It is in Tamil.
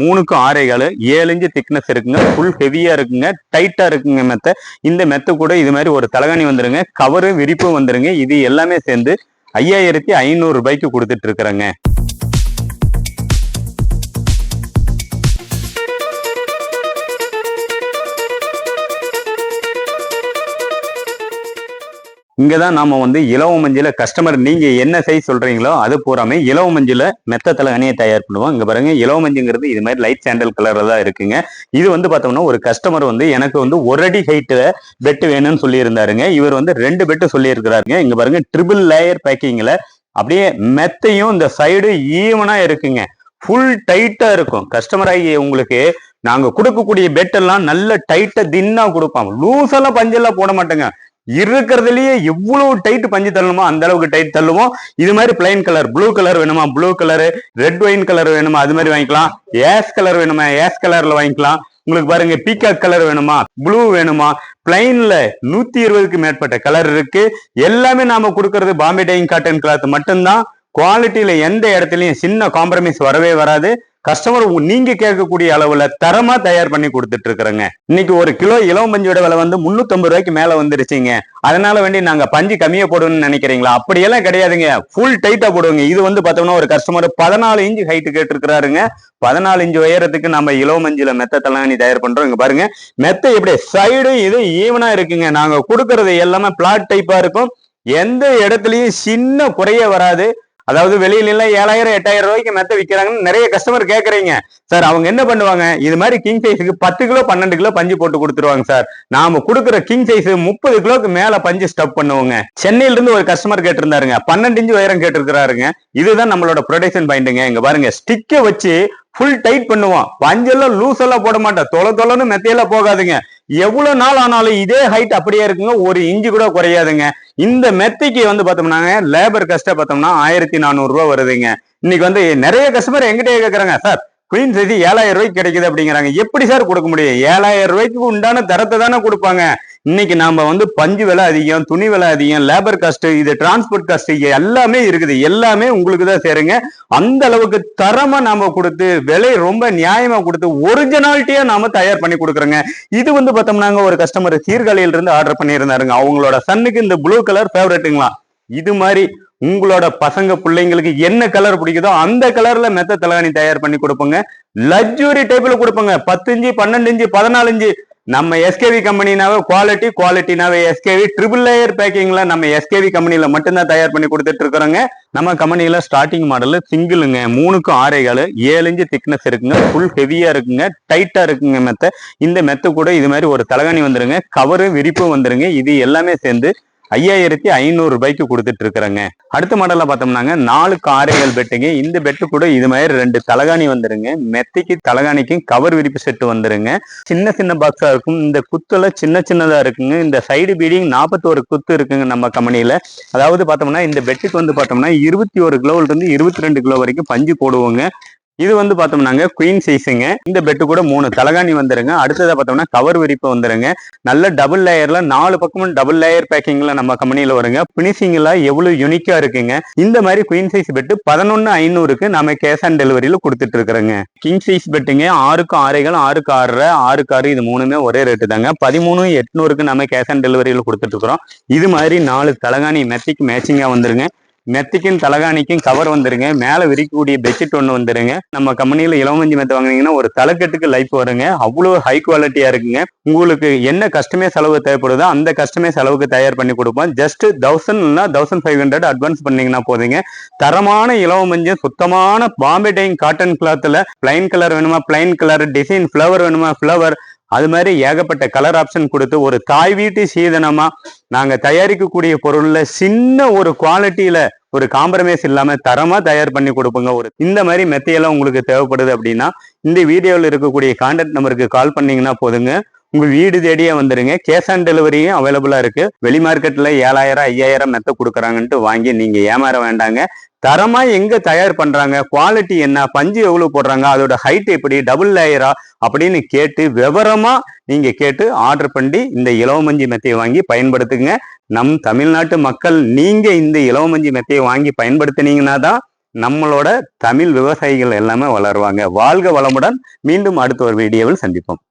மூணுக்கும் ஆறேகால் ஏழு இன்ச்சு திக்னஸ் இருக்குங்க ஃபுல் ஹெவியா இருக்குங்க டைட்டா இருக்குங்க மெத்த இந்த மெத்த கூட இது மாதிரி ஒரு தலகாணி வந்துருங்க கவரு விரிப்பும் வந்துருங்க. இது எல்லாமே சேர்ந்து ஐயாயிரத்தி ஐநூறு ரூபாய்க்கு கொடுத்துட்டு இருக்கிறேங்க. இங்கே தான் நாம் வந்து இலவ மஞ்சள கஸ்டமர் நீங்கள் என்ன சைஸ் சொல்கிறீங்களோ அது பூராமே இலவ மஞ்சள மெத்த தலைகணியை தயார் பண்ணுவோம். இங்கே பாருங்க இலவ மஞ்சுங்கிறது இது மாதிரி லைட் சாண்டல் கலரில் தான் இருக்குங்க. இது வந்து பார்த்தோம்னா ஒரு கஸ்டமர் வந்து எனக்கு வந்து ஒரு அடி ஹைட்டில் பெட்டு வேணும்னு சொல்லியிருந்தாருங்க. இவர் வந்து ரெண்டு பெட்டு சொல்லியிருக்கிறாருங்க. இங்கே பாருங்க ட்ரிபிள் லேயர் பேக்கிங்கில் அப்படியே மெத்தையும் இந்த சைடு ஈவனாக இருக்குங்க. ஃபுல் டைட்டாக இருக்கும். கஸ்டமர் ஆகி உங்களுக்கு நாங்கள் கொடுக்கக்கூடிய பெட்டெல்லாம் நல்ல டைட்டாக தின்னாக கொடுப்போம் லூஸெல்லாம் பஞ்செல்லாம் போட மாட்டேங்க. இருக்கிறதுலயே எவ்வளவு டைட் பஞ்சு தள்ளணுமோ அந்த அளவுக்கு டைட் தள்ளுவோம். இது மாதிரி பிளைன் கலர் ப்ளூ கலர் வேணுமா? Blue colour red wine colour வேணுமா? அது மாதிரி வாங்கிக்கலாம். ஏஸ் கலர் வேணுமா? ஏஸ் கலர்ல வாங்கிக்கலாம். உங்களுக்கு பாருங்க பீகாக் கலர் வேணுமா? ப்ளூ வேணுமா? பிளைன்ல நூத்தி இருபதுக்கு மேற்பட்ட கலர் இருக்கு. எல்லாமே நாம கொடுக்கறது பாம்பே டைங் காட்டன் கிளாத் மட்டும்தான். குவாலிட்டியில எந்த இடத்துலயும் சின்ன காம்ப்ரமைஸ் வரவே வராது. கஸ்டமர் நீங்க கேட்கக்கூடிய அளவுல தரமா தயார் பண்ணி கொடுத்துட்டு இருக்கிறேங்க இன்னைக்கு ஒரு கிலோ இளம் பஞ்சோட விலை வந்து முன்னூத்தி ரூபாய்க்கு மேல வந்துருச்சுங்க. அதனால வேண்டி நாங்க பஞ்சு கம்மியா போடுவோம்னு நினைக்கிறீங்களா? அப்படியெல்லாம் கிடையாதுங்க. ஃபுல் டைட்டா போடுவோங்க. இது வந்து பார்த்தோம்னா ஒரு கஸ்டமர் பதினாலு இன்ச்சு ஹைட்டு கேட்டிருக்கிறாருங்க. பதினாலு இன்ச்சு உயரத்துக்கு நம்ம இலவ மஞ்சுல மெத்த தலாணி தயார் பண்றோம். இங்க பாருங்க. மெத்த இப்படி சைடும் இது ஈவனா இருக்குங்க. நாங்க கொடுக்கறது எல்லாமே பிளாட் டைப்பா இருக்கும். எந்த இடத்துலயும் சின்ன குறைய வராது. அதாவது வெளியில எல்லாம் ஏழாயிரம் எட்டாயிரம் ரூபாய்க்கு மெத்த விற்கிறாங்கன்னு நிறைய கஸ்டமர் கேட்கறீங்க சார் அவங்க என்ன பண்ணுவாங்க? இது மாதிரி கிங் சைஸுக்கு பத்து கிலோ பன்னெண்டு கிலோ பஞ்சு போட்டு கொடுத்துருவாங்க சார் நாம கொடுக்குற கிங் சைஸ் முப்பது கிலோக்கு மேல பஞ்சு ஸ்டப் பண்ணுவோங்க. சென்னையில இருந்து ஒரு கஸ்டமர் கேட்டிருந்தாருங்க. பன்னெண்டு இன்ச்சு உயரம் கேட்டிருக்கிறாருங்க. இதுதான் நம்மளோட ப்ரொடக்ஷன் பாயிண்ட்டுங்க இங்க பாருங்க ஸ்டிக்கை வச்சு ஃபுல் டைட் பண்ணுவோம் பஞ்செல்லாம் லூஸ் எல்லாம் போட மாட்டோம் தொலை தொலைன்னு மெத்தையெல்லாம் போகாதுங்க. எவ்வளவு நாள் ஆனாலும் இதே ஹைட் அப்படியே இருக்குங்க. ஒரு இன்ச்சு கூட குறையாதுங்க. இந்த மெத்தைக்கு வந்து பார்த்தோம்னாங்க லேபர் கஷ்டம் பார்த்தோம்னா ஆயிரத்தி நானூறு வருதுங்க. இன்னைக்கு வந்து நிறைய கஸ்டமர் எங்கிட்டே கேட்கறாங்க சார் குயின் சைஸ் ஏழாயிரம் ரூபாய்க்கு கிடைக்குது அப்படிங்கிறாங்க. எப்படி சார் கொடுக்க முடியும்? ஏழாயிரம் ரூபாய்க்கு உண்டான தரத்தை தானே கொடுப்பாங்க. இன்னைக்கு நாம வந்து பஞ்சு விலை அதிகம் துணி விலை அதிகம் லேபர் காஸ்ட் இது டிரான்ஸ்போர்ட் காஸ்ட் எல்லாமே இருக்குது. எல்லாமே உங்களுக்கு தான் சேருங்க. அந்த அளவுக்கு தரமா நாம கொடுத்து விலை ரொம்ப நியாயமா கொடுத்து ஒரிஜினாலிட்டியா நாம தயார் பண்ணி கொடுக்குறோங்க. இது வந்து பார்த்தோம்னாங்க ஒரு கஸ்டமர் சீர்காழியில இருந்து ஆர்டர் பண்ணியிருந்தாருங்க. அவங்களோட சன்னுக்கு இந்த ப்ளூ கலர் ஃபேவரட்டுங்களா இது மாதிரி உங்களோட பசங்க பிள்ளைங்களுக்கு என்ன கலர் பிடிக்குதோ அந்த கலர்ல மெத்த தலகாணி தயார் பண்ணி கொடுப்போங்க. லக்ஸுரி டைப்ல கொடுப்போங்க. பத்து இஞ்சு பன்னெண்டு இஞ்சு பதினாலு இஞ்சு நம்ம எஸ்கேவி கம்பெனினாவே குவாலிட்டி குவாலிட்டினாவே எஸ்கேவி ட்ரிபிள் லேயர் பேக்கிங்ல நம்ம எஸ்கேவி கம்பெனில மட்டும்தான் தயார் பண்ணி கொடுத்துட்டு இருக்கிறோங்க. நம்ம கம்பெனியில ஸ்டார்டிங் மாடல் சிங்கிளுங்க மூணுக்கும் ஆறேகால் ஏழு இஞ்சு திக்னஸ் இருக்குங்க. ஃபுல் ஹெவியா இருக்குங்க. டைட்டா இருக்குங்க மெத்த. இந்த மெத்த கூட இது மாதிரி ஒரு தலகாணி வந்துருங்க. கவரு விரிப்பும் வந்துருங்க. இது எல்லாமே சேர்ந்து ஐயாயிரத்தி ஐநூறு ரூபாய்க்கு கொடுத்துட்டு இருக்கிறேங்க அடுத்த மாடல்ல பார்த்தோம்னாங்க நாலு காரைகள் பெட்டுங்க. இந்த பெட்டு கூட இது மாதிரி ரெண்டு தலகாணி வந்துருங்க. மெத்தைக்கு தலகாணிக்கும் கவர் விரிப்பு செட்டு வந்துருங்க. சின்ன சின்ன பாக்ஸா இருக்கும். இந்த குத்துல சின்ன சின்னதா இருக்குங்க. இந்த சைடு பீடிங் நாற்பத்தோரு குத்து இருக்குங்க நம்ம கம்பெனியில. அதாவது பார்த்தோம்னா இந்த பெட்டுக்கு வந்து பார்த்தோம்னா இருபத்தி ஒரு கிலோல இருந்து இருபத்தி ரெண்டு கிலோ வரைக்கும் பஞ்சு போடுவோங்க. இது வந்து பார்த்தோம்னாங்க குயின் சைஸுங்க இந்த பெட்டு கூட மூணு. தலகாணி வந்துருங்க. அடுத்ததாக பார்த்தோம்னா கவர் விரிப்பு வந்துருங்க. நல்ல டபுள் லேயர்ல நாலு பக்கமும் டபுள் லேயர் பேக்கிங்ல நம்ம கம்பெனியில் வருங்க. பினிஷிங்ல எவ்வளோ யூனிக்கா இருக்குங்க. இந்த மாதிரி குயின் சைஸ் பெட்டு பதினொன்று ஐநூறுக்கு நம்ம கேஷ் ஆன் டெலிவரியில கொடுத்துட்டு இருக்கிறோங்க. கிங் சைஸ் பெட்டுங்க ஆறுக்கு ஆறைகள் ஆறுக்கு ஆறரை ஆறுக்கு ஆறு இது மூணுமே ஒரே ரேட்டு தாங்க. பதிமூணு எட்நூறுக்கு நம்ம கேஷ் ஆன் டெலிவரியில கொடுத்துட்டு இருக்கிறோம். இது மாதிரி நாலு தலகாணி மெத்திக்கு மேட்சிங்காக வந்துருங்க. மெத்திக்கும் தலகாணிக்கும் கவர் வந்துருங்க. மேலே விரிக்கக்கூடிய பெட்ஷீட் ஒன்று வந்துருங்க. நம்ம கம்பெனியில் இளவஞ்சி மெத்தை வாங்குனீங்கன்னா ஒரு தலைக்கட்டுக்கு லைஃப் வருங்க. அவ்வளோ ஹை குவாலிட்டியாக இருக்குங்க. உங்களுக்கு என்ன கஸ்டமே செலவு தேவைப்படுதோ அந்த கஸ்டமே செலவுக்கு தயார் பண்ணி கொடுப்போம். ஜஸ்ட் தௌசண்ட்னா தௌசண்ட் ஃபைவ் ஹண்ட்ரட் அட்வான்ஸ் பண்ணீங்கன்னா போதுங்க. தரமான இலவமஞ்சு சுத்தமான பாம்பே டைங் காட்டன் கிளாத்தில் பிளைன் கலர் வேணுமா? பிளைன் கலர் டிசைன் ஃப்ளவர் வேணுமா? ஃப்ளவர் அது மாதிரி ஏகப்பட்ட கலர் ஆப்ஷன் கொடுத்து ஒரு தாய் வீட்டு சீதனமா நாங்க தயாரிக்கக்கூடிய பொருள்ல சின்ன ஒரு குவாலிட்டியில ஒரு காம்ப்ரமைஸ் இல்லாம தரமா தயார் பண்ணி கொடுப்போங்க. ஒரு இந்த மாதிரி மெத்தையெல்லாம் உங்களுக்கு தேவைப்படுது அப்படின்னா இந்த வீடியோவில் இருக்கக்கூடிய கான்டாக்ட் நம்பருக்கு கால் பண்ணீங்கன்னா போதுங்க. உங்க வீடு தேடியே வந்துருங்க. கேஷ் ஆன் டெலிவரியும் அவைலபிளா இருக்கு. வெளி மார்க்கெட்ல ஏழாயிரம் ஐயாயிரம் மெத்த கொடுக்குறாங்கன்ட்டு வாங்கி நீங்க ஏமாற வேண்டாங்க. தரமா எங்க தயார் பண்றாங்க? குவாலிட்டி என்ன? பஞ்சு எவ்வளவு போடுறாங்க? அதோட ஹைட் எப்படி? டபுள் லேயரா அப்படின்னு கேட்டு விவரமா நீங்க கேட்டு ஆர்டர் பண்ணி இந்த இலவமஞ்சி மெத்தையை வாங்கி பயன்படுத்துங்க. நம் தமிழ்நாட்டு மக்கள் நீங்க இந்த இலவமஞ்சி மெத்தையை வாங்கி பயன்படுத்தினீங்கன்னா தான் நம்மளோட தமிழ் விவசாயிகள் எல்லாமே வளருவாங்க. வாழ்க வளமுடன் மீண்டும் அடுத்த ஒரு வீடியோவில் சந்திப்போம்.